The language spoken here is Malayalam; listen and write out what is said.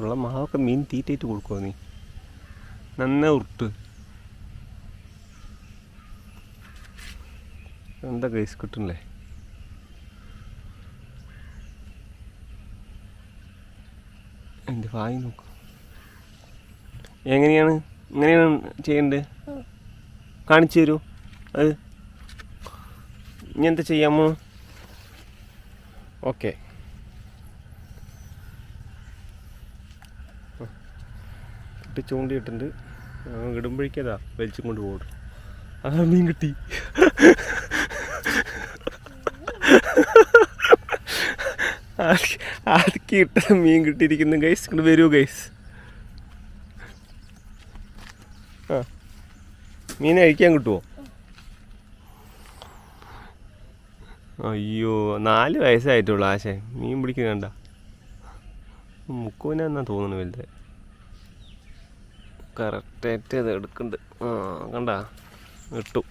ഉള്ള മാവൊക്കെ മീൻ തീറ്റയിട്ട് കൊടുക്കുമോ നീ? നന്ന ഉരുട്ട്. എന്താ കേസ് കിട്ടണില്ലേ എന്റെ വായി നോക്ക്. എങ്ങനെയാണ്? എങ്ങനെയാണ് ചെയ്യേണ്ടത്? കാണിച്ചു തരൂ അത് ഇനി എന്ത് ചെയ്യാമോ? ഓക്കെ. ഇട്ട് ചൂണ്ടിയിട്ടുണ്ട്. ഇടുമ്പോഴേക്കതാ വലിച്ചും കൊണ്ട് പോകും. ആ മീൻ കിട്ടി. ആദ്യം ഇട്ട മീൻ കിട്ടിയിരിക്കുന്നു ഗൈസ് ഇങ്ങോട്ട് വരൂ ഗൈസ് ആ മീൻ കഴിക്കാൻ കിട്ടുമോ അയ്യോ നാല് വയസ്സായിട്ടുള്ളൂ ആശേ. മീൻ പിടിക്കുന്ന കണ്ട. മുക്കുവിനെന്നാ തോന്നുന്നു വലുത്. കറക്റ്റായിട്ട് ഇത് എടുക്കുന്നുണ്ട്. ആ കണ്ട? ഇട്ടു.